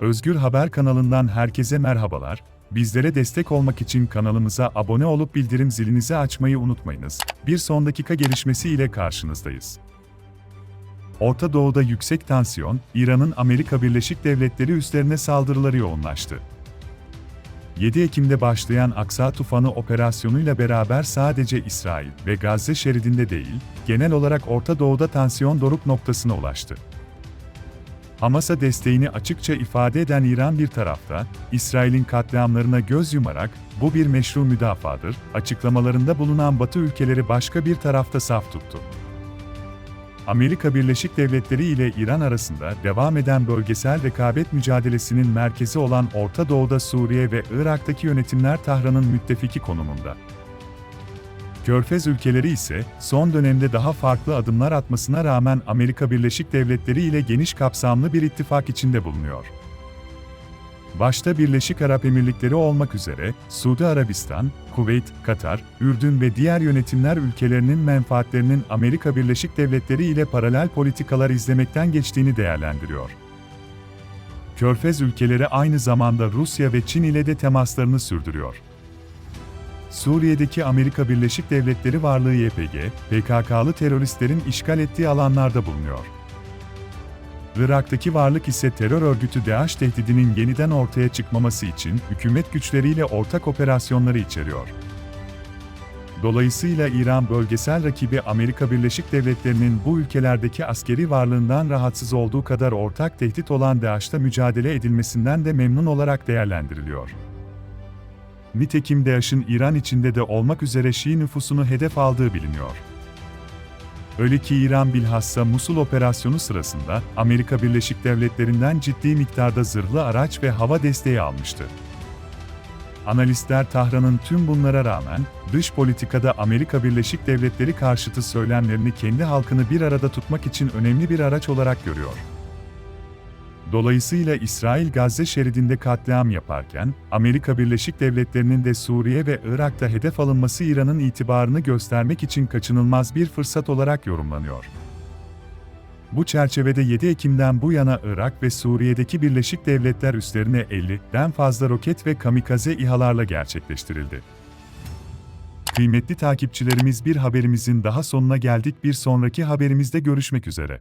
Özgür Haber kanalından herkese merhabalar. Bizlere destek olmak için kanalımıza abone olup bildirim zilinizi açmayı unutmayınız. Bir son dakika gelişmesi ile karşınızdayız. Orta Doğu'da yüksek tansiyon, İran'ın Amerika Birleşik Devletleri üslerine saldırıları yoğunlaştı. 7 Ekim'de başlayan Aksa Tufanı operasyonuyla beraber sadece İsrail ve Gazze şeridinde değil, genel olarak Orta Doğu'da tansiyon doruk noktasına ulaştı. Hamas'a desteğini açıkça ifade eden İran bir tarafta, İsrail'in katliamlarına göz yumarak, bu bir meşru müdafadır, açıklamalarında bulunan Batı ülkeleri başka bir tarafta saf tuttu. Amerika Birleşik Devletleri ile İran arasında devam eden bölgesel rekabet mücadelesinin merkezi olan Orta Doğu'da Suriye ve Irak'taki yönetimler Tahran'ın müttefiki konumunda. Körfez ülkeleri ise son dönemde daha farklı adımlar atmasına rağmen Amerika Birleşik Devletleri ile geniş kapsamlı bir ittifak içinde bulunuyor. Başta Birleşik Arap Emirlikleri olmak üzere Suudi Arabistan, Kuveyt, Katar, Ürdün ve diğer yönetimler ülkelerinin menfaatlerinin Amerika Birleşik Devletleri ile paralel politikalar izlemekten geçtiğini değerlendiriyor. Körfez ülkeleri aynı zamanda Rusya ve Çin ile de temaslarını sürdürüyor. Suriye'deki Amerika Birleşik Devletleri varlığı YPG, PKK'lı teröristlerin işgal ettiği alanlarda bulunuyor. Irak'taki varlık ise terör örgütü DAEŞ tehdidinin yeniden ortaya çıkmaması için hükümet güçleriyle ortak operasyonları içeriyor. Dolayısıyla İran bölgesel rakibi Amerika Birleşik Devletleri'nin bu ülkelerdeki askeri varlığından rahatsız olduğu kadar ortak tehdit olan DAEŞ'ta mücadele edilmesinden de memnun olarak değerlendiriliyor. Nitekim DAEŞ'in İran içinde de olmak üzere Şii nüfusunu hedef aldığı biliniyor. Öyle ki İran bilhassa Musul operasyonu sırasında Amerika Birleşik Devletleri'nden ciddi miktarda zırhlı araç ve hava desteği almıştı. Analistler Tahran'ın tüm bunlara rağmen dış politikada Amerika Birleşik Devletleri karşıtı söylemlerini kendi halkını bir arada tutmak için önemli bir araç olarak görüyor. Dolayısıyla İsrail Gazze şeridinde katliam yaparken, Amerika Birleşik Devletleri'nin de Suriye ve Irak'ta hedef alınması İran'ın itibarını göstermek için kaçınılmaz bir fırsat olarak yorumlanıyor. Bu çerçevede 7 Ekim'den bu yana Irak ve Suriye'deki Birleşik Devletler üslerine 50'den fazla roket ve kamikaze İHA'larla gerçekleştirildi. Kıymetli takipçilerimiz bir haberimizin daha sonuna geldik. Bir sonraki haberimizde görüşmek üzere.